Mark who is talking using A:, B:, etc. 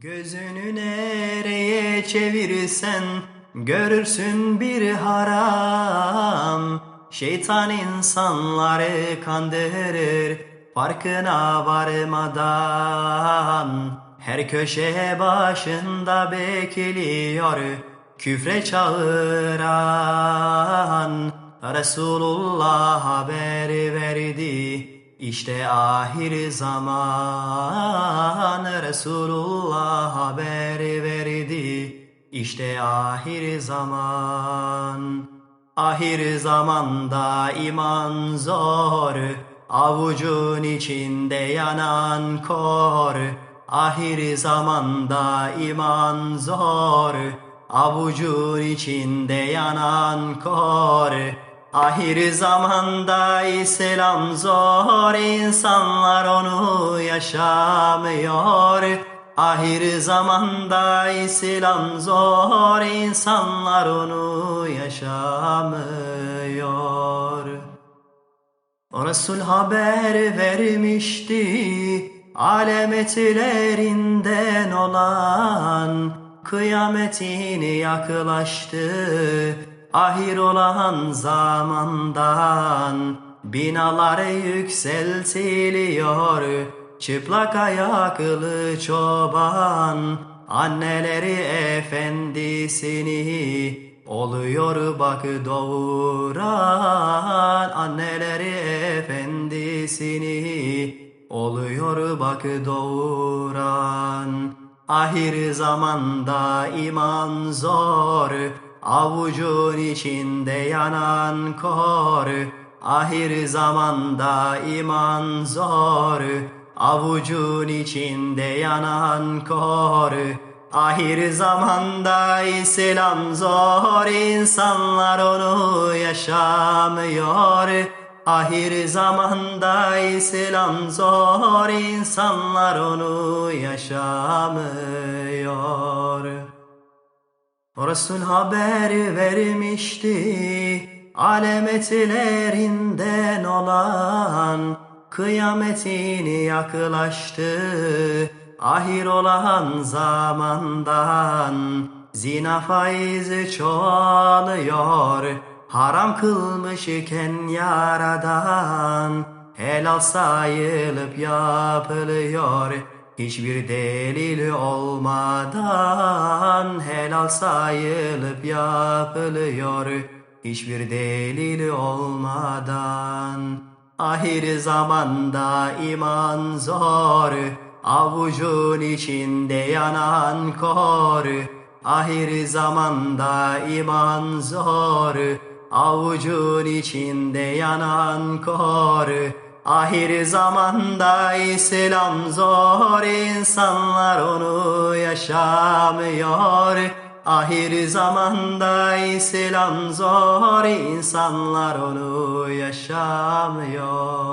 A: Gözünü nereye çevirsen görürsün bir haram. Şeytan insanları kandırır farkına varmadan. Her köşe başında bekliyor küfre çağıran. Resulullah haber verdi işte ahir zaman Resulullah haber verdi. İşte ahir zaman Ahir zamanda iman zor. Avucun içinde yanan kor. Ahir zamanda iman zor. Avucun içinde yanan kor Ahir zamanda İslam zor insanlar onu yaşamıyor. Ahir zamanda İslam zor insanlar onu yaşamıyor. Resul haber vermişti alemetlerinden olan Kıyametin yaklaştı ahir olan zamandan Binalar yükseltiliyor Çıplak ayaklı çoban Anneleri efendisini Oluyor bak doğuran Anneleri efendisini Oluyor bak doğuran. Ahir zamanda iman zor Avucun içinde yanan kor Ahir zamanda iman zor. Avucun içinde yanan kor Ahir zamanda İslam zor. İnsanlar onu yaşamıyor. Ahir zamanda İslam zor. İnsanlar onu yaşamıyor Resul haber vermişti alemetlerinden olan kıyametin yaklaştı. Ahir olan zamandan zina faizi çoğalıyor. Haram kılmış iken yaradan helal sayılıp yapılıyor Hiçbir delil olmadan helal sayılıp yapılıyor. Hiçbir delil olmadan Ahir zamanda iman zor. Avucun içinde yanan kor. Ahir zamanda iman zor. Avucun içinde yanan kor Ahir zamanda İslam zor insanlar onu yaşamıyor. Ahir zamanda İslam zor insanlar onu yaşamıyor